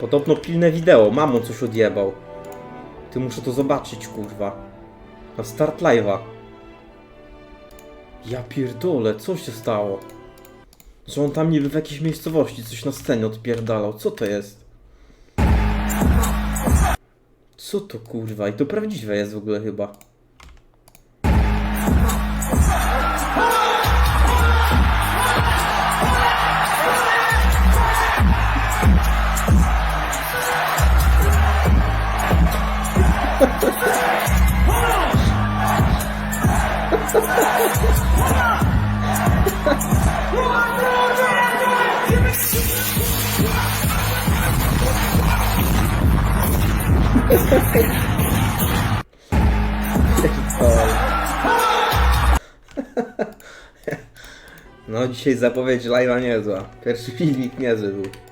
Podobno pilne wideo, mamo coś odjebał. Ty muszę to zobaczyć, kurwa. Na start live'a. Ja pierdolę, co się stało? Że on tam niby w jakiejś miejscowości coś na scenie odpierdalał. Co to jest? Co to kurwa? I to prawdziwe jest w ogóle chyba. No dzisiaj zapowiedź live'a niezła. Pierwszy filmik niezły był.